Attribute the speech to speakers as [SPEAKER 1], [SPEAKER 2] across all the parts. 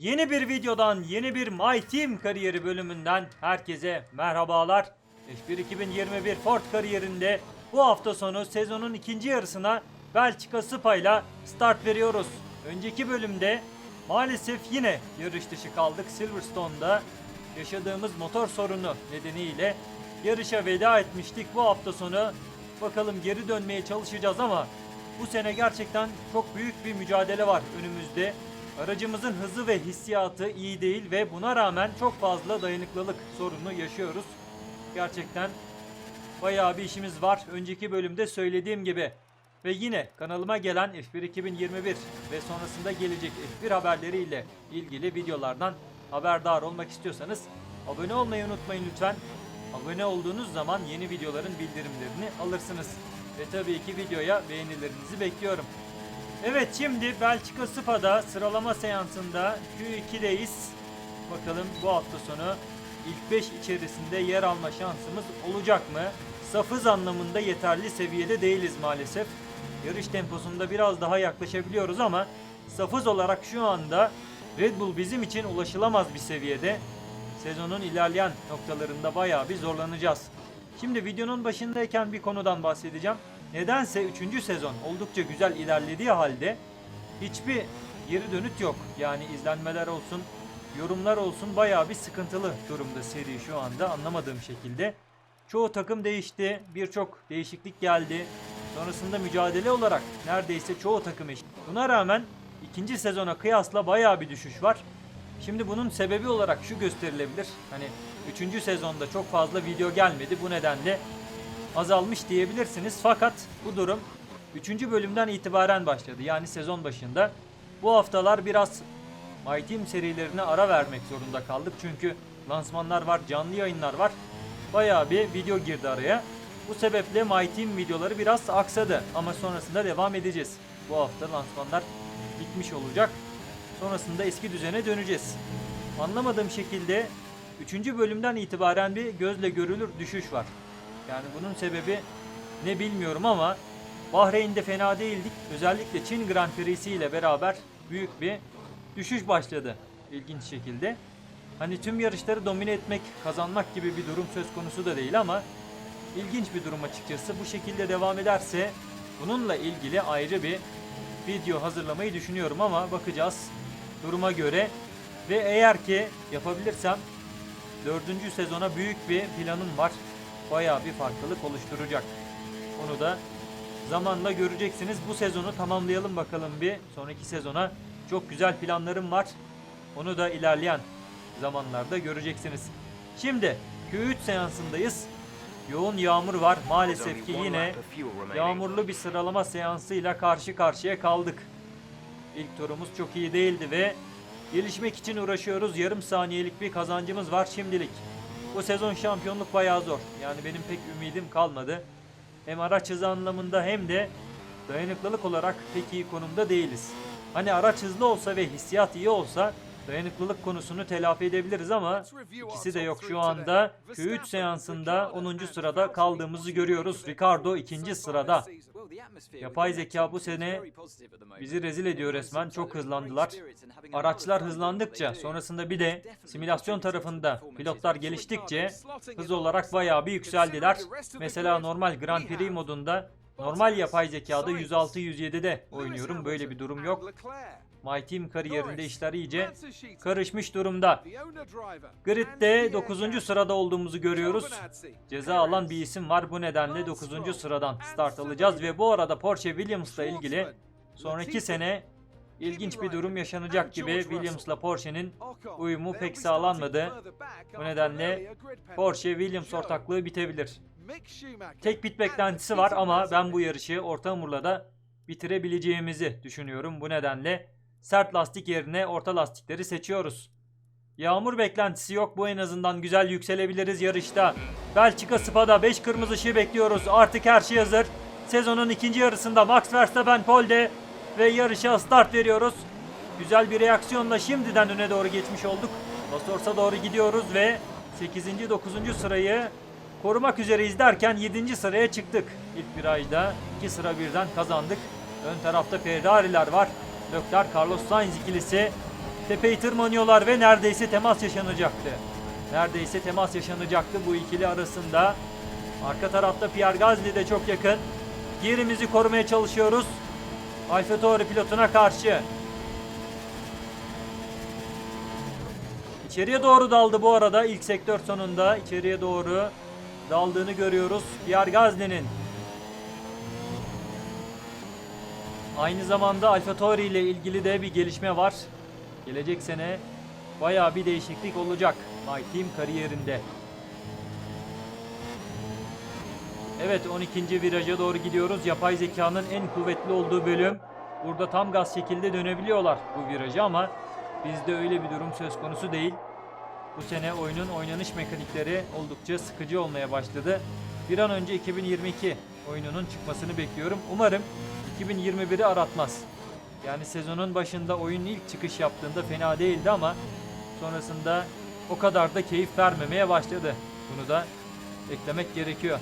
[SPEAKER 1] Yeni bir videodan, yeni bir My Team kariyeri bölümünden herkese merhabalar. F1 2021 Ford kariyerinde bu hafta sonu sezonun ikinci yarısına Belçika Spa ile start veriyoruz. Önceki bölümde maalesef yine yarış dışı kaldık. Silverstone'da yaşadığımız motor sorunu nedeniyle yarışa veda etmiştik. Bu hafta sonu bakalım geri dönmeye çalışacağız ama bu sene gerçekten çok büyük bir mücadele var önümüzde. Aracımızın hızı ve hissiyatı iyi değil ve buna rağmen çok fazla dayanıklılık sorunu yaşıyoruz. Gerçekten bayağı bir işimiz var. Önceki bölümde söylediğim gibi. Ve yine kanalıma gelen F1 2021 ve sonrasında gelecek F1 haberleriyle ilgili videolardan haberdar olmak istiyorsanız abone olmayı unutmayın lütfen. Abone olduğunuz zaman yeni videoların bildirimlerini alırsınız. Ve tabii ki videoya beğenilerinizi bekliyorum. Evet şimdi Belçika Spa'da sıralama seansında Q2'deyiz. Bakalım bu hafta sonu ilk 5 içerisinde yer alma şansımız olacak mı? Safız anlamında yeterli seviyede değiliz maalesef. Yarış temposunda biraz daha yaklaşabiliyoruz ama safız olarak şu anda Red Bull bizim için ulaşılamaz bir seviyede. Sezonun ilerleyen noktalarında bayağı bir zorlanacağız. Şimdi videonun başındayken bir konudan bahsedeceğim. Nedense 3. sezon oldukça güzel ilerlediği halde hiçbir geri dönüt yok. Yani izlenmeler olsun, yorumlar olsun bayağı bir sıkıntılı durumda seri şu anda anlamadığım şekilde. Çoğu takım değişti, birçok değişiklik geldi. Sonrasında mücadele olarak neredeyse çoğu takım eşit. Buna rağmen ikinci sezona kıyasla bayağı bir düşüş var. Şimdi bunun sebebi olarak şu gösterilebilir. Hani 3. sezonda çok fazla video gelmedi. Bu nedenle azalmış diyebilirsiniz. Fakat bu durum 3. bölümden itibaren başladı. Yani sezon başında. Bu haftalar biraz My Team serilerine ara vermek zorunda kaldık. Çünkü lansmanlar var, canlı yayınlar var. Bayağı bir video girdi araya. Bu sebeple My Team videoları biraz aksadı. Ama sonrasında devam edeceğiz. Bu hafta lansmanlar bitmiş olacak. Sonrasında eski düzene döneceğiz. Anlamadığım şekilde 3. bölümden itibaren bir gözle görülür düşüş var. Yani bunun sebebi ne bilmiyorum ama Bahreyn'de fena değildik. Özellikle Çin Grand Prix'si ile beraber büyük bir düşüş başladı ilginç şekilde. Hani tüm yarışları domine etmek, kazanmak gibi bir durum söz konusu da değil ama ilginç bir durum açıkçası. Bu şekilde devam ederse bununla ilgili ayrı bir video hazırlamayı düşünüyorum ama bakacağız duruma göre. Ve eğer ki yapabilirsem dördüncü sezona büyük bir planım var. Bayağı bir farklılık oluşturacak. Onu da zamanla göreceksiniz. Bu sezonu tamamlayalım bakalım bir. Sonraki sezona çok güzel planlarım var. Onu da ilerleyen zamanlarda göreceksiniz. Şimdi Q3 seansındayız. Yoğun yağmur var. Maalesef ki yine yağmurlu bir sıralama seansıyla karşı karşıya kaldık. İlk turumuz çok iyi değildi ve gelişmek için uğraşıyoruz. Yarım saniyelik bir kazancımız var şimdilik. Bu sezon şampiyonluk bayağı zor. Yani benim pek ümidim kalmadı. Hem araç hızı anlamında hem de dayanıklılık olarak pek iyi konumda değiliz. Hani araç hızlı olsa ve hissiyat iyi olsa dayanıklılık konusunu telafi edebiliriz ama ikisi de yok şu anda. Q3 seansında 10. sırada kaldığımızı görüyoruz. Ricardo 2. sırada. Yapay zeka bu sene bizi rezil ediyor resmen. Çok hızlandılar. Araçlar hızlandıkça sonrasında bir de simülasyon tarafında pilotlar geliştikçe hız olarak bayağı bir yükseldiler. Mesela normal Grand Prix modunda normal yapay zekada 106-107'de oynuyorum. Böyle bir durum yok. My Team kariyerinde işler iyice karışmış durumda. Grid'de 9. sırada olduğumuzu görüyoruz. Ceza alan bir isim var. Bu nedenle 9. sıradan start alacağız ve bu arada Porsche Williams'la ilgili sonraki sene ilginç bir durum yaşanacak gibi Williams'la Porsche'nin uyumu pek sağlanmadı. Bu nedenle Porsche Williams ortaklığı bitebilir. Tek pit beklentisi var ama ben bu yarışı orta hamurla bitirebileceğimizi düşünüyorum. Bu nedenle sert lastik yerine orta lastikleri seçiyoruz. Yağmur beklentisi yok. Bu en azından güzel yükselebiliriz yarışta. Belçika Spa'da 5 kırmızı ışığı bekliyoruz. Artık her şey hazır. Sezonun ikinci yarısında Max Verstappen polde ve yarışa start veriyoruz. Güzel bir reaksiyonla şimdiden öne doğru geçmiş olduk. Losors'a doğru gidiyoruz ve 8. 9. sırayı korumak üzereyiz derken 7. sıraya çıktık. İlk virajda 2 sıra birden kazandık. Ön tarafta Ferrari'ler var. Leclerc Carlos Sainz ikilisi tepeyi tırmanıyorlar ve neredeyse temas yaşanacaktı. Neredeyse temas yaşanacaktı bu ikili arasında. Arka tarafta Pierre Gasly de çok yakın. Yerimizi korumaya çalışıyoruz. Alfa Tauri pilotuna karşı. İçeriye doğru daldı bu arada ilk sektör sonunda. içeriye doğru daldığını görüyoruz. Pierre Gasly'nin. Aynı zamanda Alfa Tauri ile ilgili de bir gelişme var. Gelecek sene bayağı bir değişiklik olacak My Team kariyerinde. Evet 12. viraja doğru gidiyoruz. Yapay zekanın en kuvvetli olduğu bölüm. Burada tam gaz şekilde dönebiliyorlar bu virajı ama bizde öyle bir durum söz konusu değil. Bu sene oyunun oynanış mekanikleri oldukça sıkıcı olmaya başladı. Bir an önce 2022 oyununun çıkmasını bekliyorum. Umarım 2021'i aratmaz. Yani sezonun başında oyun ilk çıkış yaptığında fena değildi ama sonrasında o kadar da keyif vermemeye başladı. Bunu da eklemek gerekiyor.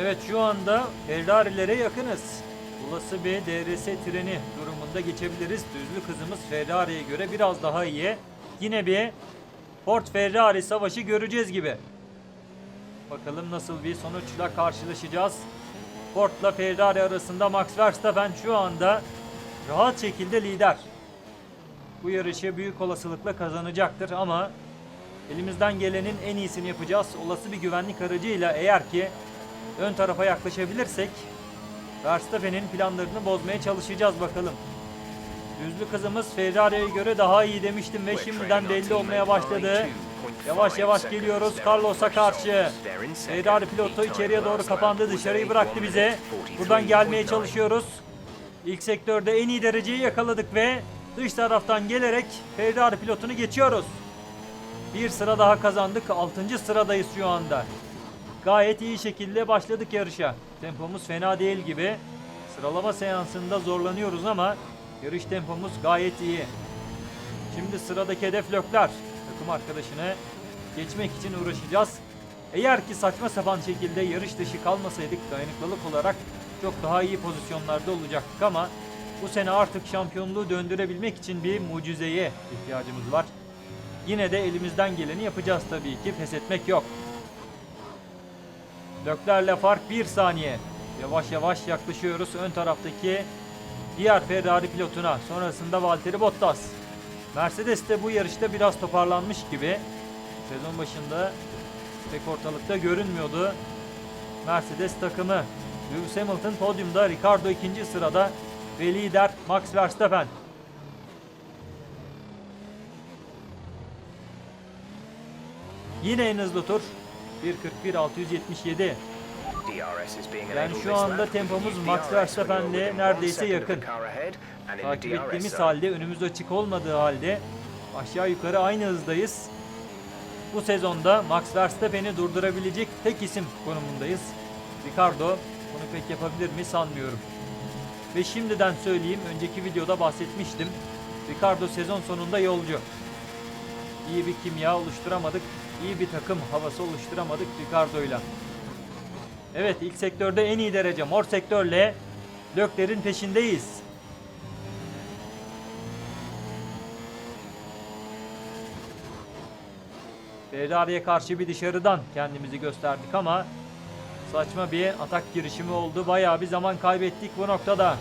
[SPEAKER 1] Evet şu anda Ferrari'lere yakınız. Olası bir DRS treni durumunda geçebiliriz. Düzlü kızımız Ferrari'ye göre biraz daha iyi. Yine bir Ford Ferrari savaşı göreceğiz gibi. Bakalım nasıl bir sonuçla karşılaşacağız. Ford'la Ferrari arasında Max Verstappen şu anda rahat şekilde lider. Bu yarışı büyük olasılıkla kazanacaktır ama elimizden gelenin en iyisini yapacağız. Olası bir güvenlik aracıyla eğer ki ön tarafa yaklaşabilirsek Verstappen'in planlarını bozmaya çalışacağız bakalım. Düzlü kızımız Ferrari'ye göre daha iyi demiştim ve şimdiden belli olmaya başladı. Yavaş yavaş geliyoruz Carlos'a karşı. Ferrari pilotu içeriye doğru kapandı dışarıyı bıraktı bize. Buradan gelmeye çalışıyoruz. İlk sektörde en iyi dereceyi yakaladık ve dış taraftan gelerek Ferrari pilotunu geçiyoruz. Bir sıra daha kazandık. 6. sıradayız şu anda. Gayet iyi şekilde başladık yarışa. Tempomuz fena değil gibi. Sıralama seansında zorlanıyoruz ama yarış tempomuz gayet iyi. Şimdi sıradaki hedef Lökler. Takım arkadaşını geçmek için uğraşacağız. Eğer ki saçma sapan şekilde yarış dışı kalmasaydık dayanıklılık olarak çok daha iyi pozisyonlarda olacaktık ama bu sene artık şampiyonluğu döndürebilmek için bir mucizeye ihtiyacımız var. Yine de elimizden geleni yapacağız tabii ki. Pes etmek yok. Löklerle fark 1 saniye. Yavaş yavaş yaklaşıyoruz ön taraftaki diğer Ferrari pilotuna. Sonrasında Valtteri Bottas. Mercedes de bu yarışta biraz toparlanmış gibi. Sezon başında pek ortalıkta görünmüyordu. Mercedes takımı. Lewis Hamilton podyumda, Ricardo ikinci sırada ve lider Max Verstappen. Yine en hızlı tur. 1.41.677.
[SPEAKER 2] Yani şu anda tempomuz Max Verstappen'le neredeyse yakın.
[SPEAKER 1] Takip ettiğimiz halde önümüz açık olmadığı halde aşağı yukarı aynı hızdayız. Bu sezonda Max Verstappen'i durdurabilecek tek isim konumundayız. Ricardo bunu pek yapabilir mi sanmıyorum. Ve şimdiden söyleyeyim önceki videoda bahsetmiştim. Ricardo sezon sonunda yolcu. İyi bir kimya oluşturamadık. iyi bir takım havası oluşturamadık Ricardo'yla. Evet ilk sektörde en iyi derece mor sektörle Lökler'in peşindeyiz. Ferrari'ye karşı bir dışarıdan kendimizi gösterdik ama saçma bir atak girişimi oldu. Bayağı bir zaman kaybettik bu noktada.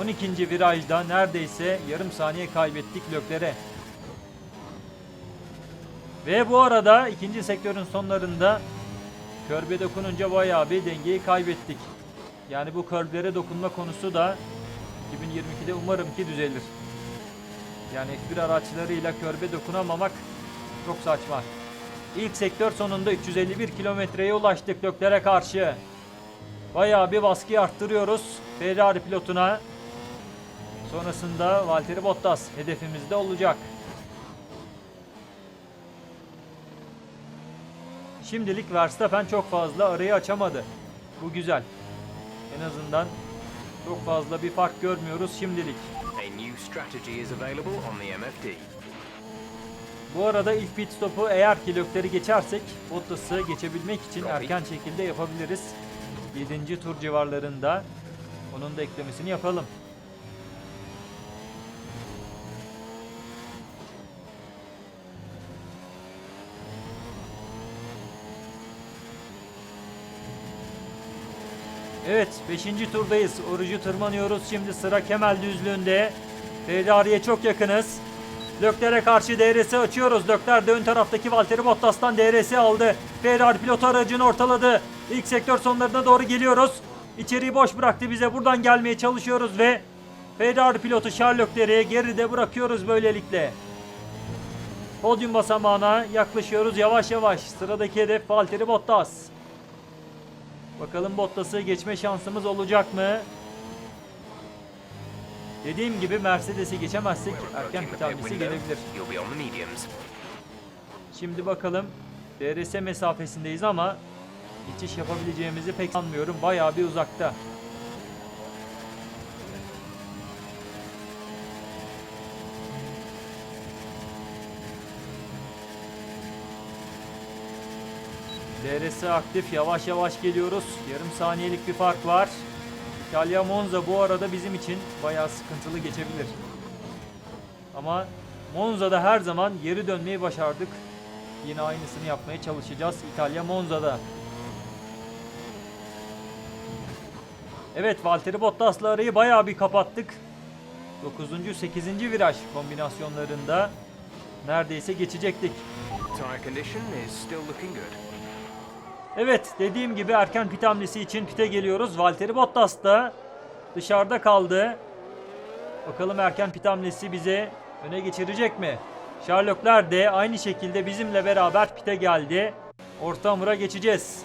[SPEAKER 1] On ikinci virajda neredeyse yarım saniye kaybettik Lökler'e. Ve bu arada ikinci sektörün sonlarında körbe dokununca bayağı bir dengeyi kaybettik. Yani bu körblere dokunma konusu da 2022'de umarım ki düzelir. Yani F1 araçlarıyla körbe dokunamamak çok saçma. İlk sektör sonunda 351 kilometreye ulaştık Lökler'e karşı. Bayağı bir baskıyı arttırıyoruz Ferrari pilotuna. Sonrasında Valtteri Bottas hedefimizde olacak. Şimdilik Verstappen çok fazla arayı açamadı. Bu güzel. En azından çok fazla bir fark görmüyoruz şimdilik.
[SPEAKER 2] A new strategy is available on the MFD.
[SPEAKER 1] Bu arada ilk pit stopu eğer ki Lökler'i geçersek Bottas'ı geçebilmek için erken şekilde yapabiliriz. 7. tur civarlarında onun da eklemesini yapalım. Evet 5. turdayız. Orucu tırmanıyoruz. Şimdi sıra Kemal düzlüğünde. Ferrari'ye çok yakınız. Lökler'e karşı DRS açıyoruz. Lökler de ön taraftaki Valtteri Bottas'tan DRS aldı. Ferrari pilot aracını ortaladı. İlk sektör sonlarına doğru geliyoruz. İçeriği boş bıraktı bize. Buradan gelmeye çalışıyoruz ve Ferrari pilotu Charles Leclerc'i geride bırakıyoruz böylelikle. Podyum basamağına yaklaşıyoruz yavaş yavaş. Sıradaki hedef Valtteri Bottas. Bakalım Bottas'ı geçme şansımız olacak mı? Dediğim gibi Mercedes'i geçemezsek erken
[SPEAKER 2] Approaching the pit
[SPEAKER 1] pitanesi
[SPEAKER 2] window.
[SPEAKER 1] gelebilir. Şimdi bakalım DRS mesafesindeyiz ama geçiş yapabileceğimizi pek sanmıyorum. Bayağı bir uzakta. DRS aktif. Yavaş yavaş geliyoruz. Yarım saniyelik bir fark var. İtalya Monza bu arada bizim için bayağı sıkıntılı geçebilir. Ama Monza'da her zaman geri dönmeyi başardık. Yine aynısını yapmaya çalışacağız İtalya Monza'da. Evet Valtteri Bottas'la arayı bayağı bir kapattık. 9. 8. viraj kombinasyonlarında neredeyse geçecektik.
[SPEAKER 2] Tire condition is still looking good.
[SPEAKER 1] Evet dediğim gibi erken pit hamlesi için pite geliyoruz. Valtteri Bottas da dışarıda kaldı. Bakalım erken pit hamlesi bize öne geçirecek mi? Leclerc de aynı şekilde bizimle beraber pite geldi. Orta hamura geçeceğiz.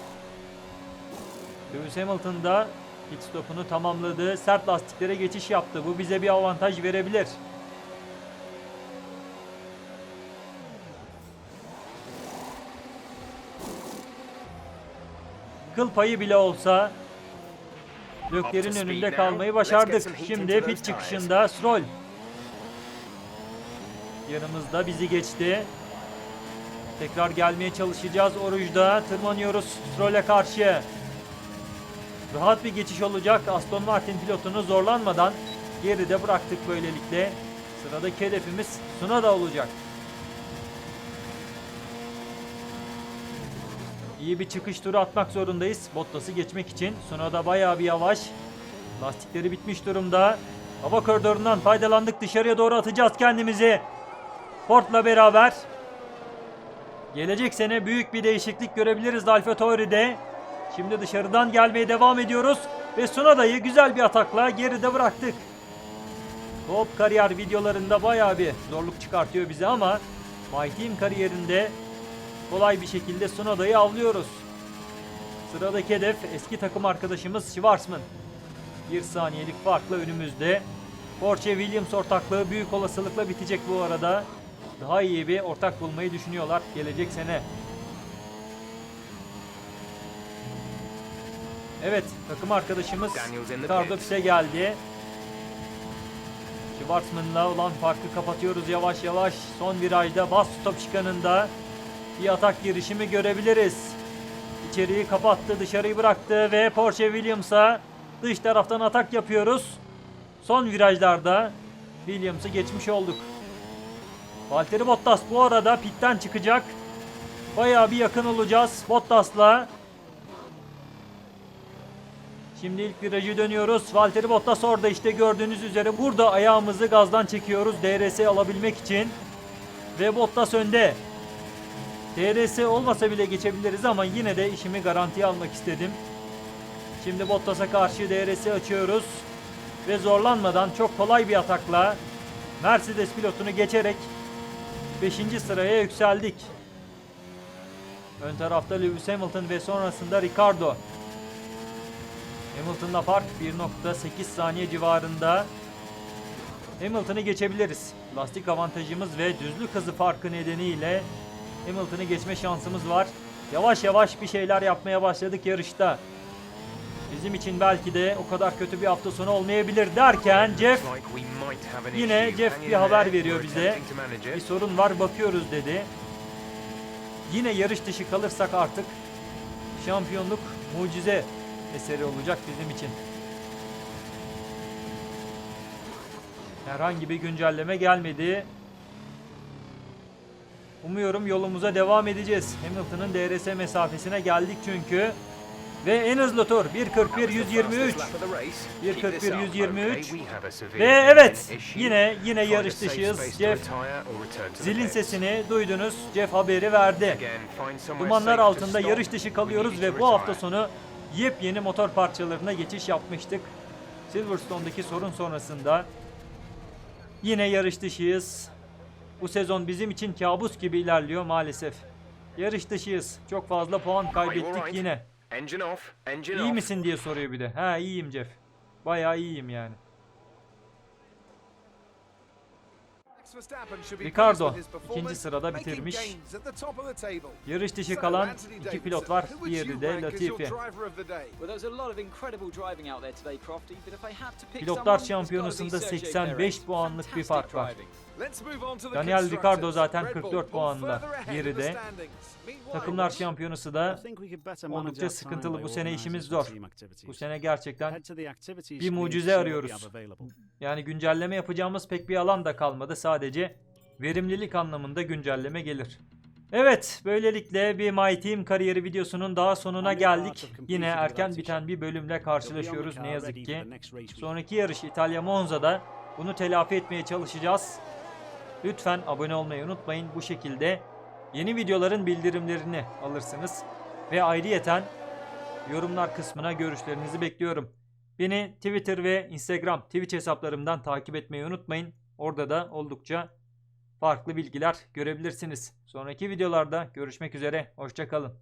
[SPEAKER 1] Lewis Hamilton da pit stopunu tamamladı. Sert lastiklere geçiş yaptı. Bu bize bir avantaj verebilir. Kıl payı bile olsa Lökler'in önünde kalmayı başardık. Şimdi pit çıkışında Stroll. Yanımızda bizi geçti. Tekrar gelmeye çalışacağız. Oruç'da tırmanıyoruz Stroll'e karşı. Rahat bir geçiş olacak. Aston Martin pilotunu zorlanmadan geride bıraktık böylelikle. Sıradaki hedefimiz Sunada olacak. İyi bir çıkış turu atmak zorundayız. Bottas'ı geçmek için. Sunada bayağı bir yavaş. Lastikleri bitmiş durumda. Hava koridorundan faydalandık. Dışarıya doğru atacağız kendimizi. Ford'la beraber. Gelecek sene büyük bir değişiklik görebiliriz Alfa Tauri'de. Şimdi dışarıdan gelmeye devam ediyoruz. Ve Sunada'yı güzel bir atakla geride bıraktık. Top kariyer videolarında bayağı bir zorluk çıkartıyor bize ama My Team kariyerinde kolay bir şekilde Sunada'yı avlıyoruz. Sıradaki hedef eski takım arkadaşımız Schwarzman. Bir saniyelik farkla önümüzde. Porsche Williams ortaklığı büyük olasılıkla bitecek bu arada. Daha iyi bir ortak bulmayı düşünüyorlar gelecek sene. Evet takım arkadaşımız. Pise geldi. Schwarzman'la olan farkı kapatıyoruz yavaş yavaş. Son virajda bas stop çıkanında bir atak girişimi görebiliriz. İçeriği kapattı, dışarıyı bıraktı ve Porsche Williams'a dış taraftan atak yapıyoruz. Son virajlarda Williams'ı geçmiş olduk. Valtteri Bottas bu arada pitten çıkacak. Bayağı bir yakın olacağız Bottas'la. Şimdi ilk virajı dönüyoruz. Valtteri Bottas orada işte gördüğünüz üzere burada ayağımızı gazdan çekiyoruz DRS alabilmek için. Ve Bottas önde. DRS olmasa bile geçebiliriz ama yine de işimi garantiye almak istedim. Şimdi Bottas'a karşı DRS açıyoruz. Ve zorlanmadan çok kolay bir atakla Mercedes pilotunu geçerek 5. sıraya yükseldik. Ön tarafta Lewis Hamilton ve sonrasında Ricardo. Hamilton'la fark 1.8 saniye civarında. Hamilton'ı geçebiliriz. Lastik avantajımız ve düzlük hızı farkı nedeniyle Hamilton'ı geçme şansımız var. Yavaş yavaş bir şeyler yapmaya başladık yarışta. Bizim için belki de o kadar kötü bir hafta sonu olmayabilir derken Jeff yine Jeff bir haber veriyor bize. Bir sorun var bakıyoruz dedi. Yine yarış dışı kalırsak artık şampiyonluk mucize eseri olacak bizim için. Herhangi bir güncelleme gelmedi. Umuyorum yolumuza devam edeceğiz. Hamilton'ın DRS mesafesine geldik çünkü. Ve en hızlı tur 1.41 123. 1.41 123. Ve evet yine yine yarış dışıyız. Jeff zilin sesini duydunuz. Jeff haberi verdi. Dumanlar altında yarış dışı kalıyoruz ve bu hafta sonu yepyeni motor parçalarına geçiş yapmıştık. Silverstone'daki sorun sonrasında yine yarış dışıyız. Bu sezon bizim için kabus gibi ilerliyor maalesef. Yarış dışıyız. Çok fazla puan kaybettik yine. İyi misin diye soruyor bir de. Ha iyiyim Jeff. Bayağı iyiyim yani.
[SPEAKER 3] Ricardo ikinci sırada bitirmiş.
[SPEAKER 1] Yarış dışı kalan iki pilot var. Diğeri de Latifi. Pilotlar şampiyonasında 85 puanlık bir fark var.
[SPEAKER 3] Daniel Ricardo zaten 44
[SPEAKER 1] puanla
[SPEAKER 3] geride.
[SPEAKER 1] Takımlar şampiyonası da oldukça sıkıntılı. Bu sene işimiz zor. Bu sene gerçekten
[SPEAKER 4] bir mucize arıyoruz.
[SPEAKER 1] yani güncelleme yapacağımız pek bir alan da kalmadı. Sadece verimlilik anlamında güncelleme gelir. Evet, böylelikle bir My Team kariyeri videosunun daha sonuna geldik. Yine erken biten bir bölümle karşılaşıyoruz ne yazık ki. Sonraki yarış İtalya Monza'da. Bunu telafi etmeye çalışacağız. Lütfen abone olmayı unutmayın. Bu şekilde yeni videoların bildirimlerini alırsınız. Ve ayrıyeten yorumlar kısmına görüşlerinizi bekliyorum. Beni Twitter ve Instagram, Twitch hesaplarımdan takip etmeyi unutmayın. Orada da oldukça farklı bilgiler görebilirsiniz. Sonraki videolarda görüşmek üzere. Hoşçakalın.